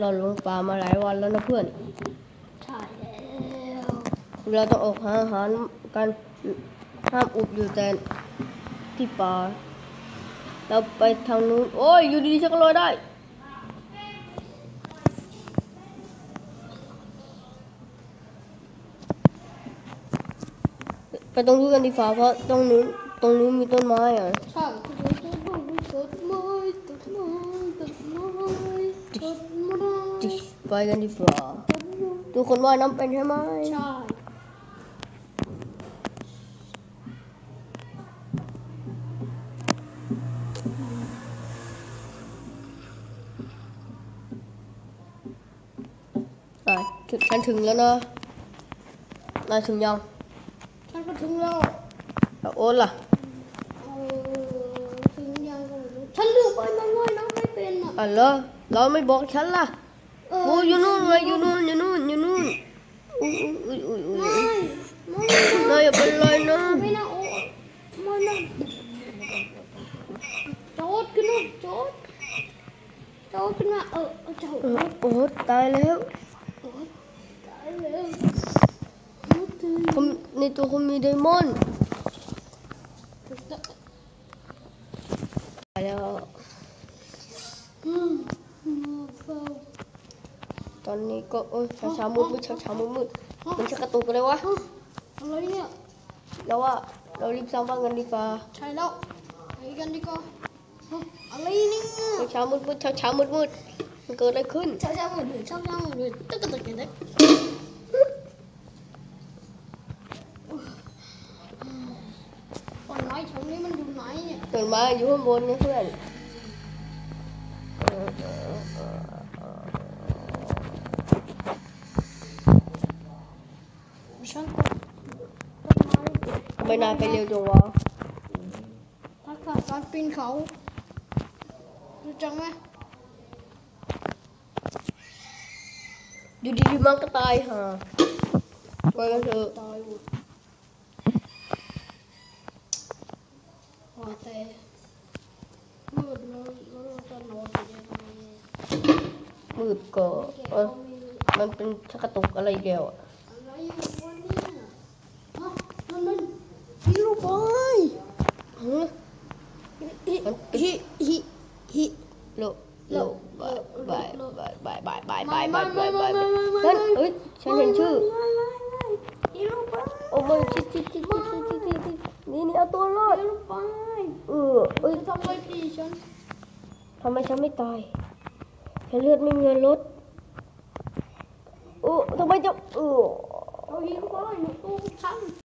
เราลงป่ามาหลายวันแล้วนะเพื่อน ใช่ เราต้องออกหาอาหารกันห้ามอุดอยู่แต่ที่ป่าเราไปทางนู้นโอ้ยอยู่ดีๆฉันก็ลอยได้ไปตรงนู้นกันดีกว่าเพราะตรงนู้นตรงนู้นมีต้นไม้อะใช่ต้นไม้ต้นไม้ต้นไม้ต้นไม้ต้นไม้จิไปกันดีกว่าทุกคนว่ายน้ำเป็นใช่ไหมใช่ อะถึงฉันถึงแล้วนะนายถึงยัง ฉันก็ถึงแล้วแล้วโอ๊ตล่ะเออถึงยังก็ไม่รู้ฉันลืมไปมันว่ายน้ำไม่เป็นอะอะเหรอเราไม่บอกฉันล่ะเอโอ้ยอยู่นู่นเลยอยู่นู่นอยู่นู่นอยู่นู่นอุ้ยอุ้ยอุ้ยอุ้ยไม่อุ้ยไม่นายอย่าเป็นไรนะไม่นะโอ้ไม่นะโจดขึ้นมาโจดโจดขึ้นมาเออเอาโจดเออโอ๊ตตายแล้ว Komm, nicht doch um den Mann. Dan ni ko oh cha cha mu mu cha cha mu mu. Ini kat tu kena wah. Lari ya. Lawa, lari sama dengan ni. Cai lo. Lagi kan ni. Alai ni. Cha mu mu cha cha mu. มันเกิดอะไรขึ้นช่างช่างหนึ่งช่างช่างหนึ่งตึ๊กตึ๊กตึ๊กตึ๊นน้อยช่องนี้มันอยู่ไหนเนี่ยเดินมาอยู่ข้างบนเนี่ยเพื่อนช่างไม่นานไปเร็วจังวะทักาะการปีนเขาดูจังไหม อยู่ดีๆมันก็ตายห่าไปกันเถอะตายหมดว่าแต่มืดแล้วแล้วเราจะนอนยังไงมืดก็แกเออเขามีมันเป็นชักกระตุกอะไรแกวอะอะไรอยู่วะเนี่ยฮะนั่นมันฮีโร่บอยฮะฮิฮิฮิฮิโลโล บายบายบายบายบายบายบายบายบายบายนั่นเอ้ยฉันเห็นชื่อโร่บอยโอ้มันชิดชิดชิดชิดชิดชิดชิดชิดนี่นี่เอาตัวรอดเออเอ้ยทำไมพี่ฉันทำไมฉันไม่ตายฉันเลือดไม่มีลดโอ้ทำไมจะเออเอาฮีโร่บอยอยู่ตู้ฉัน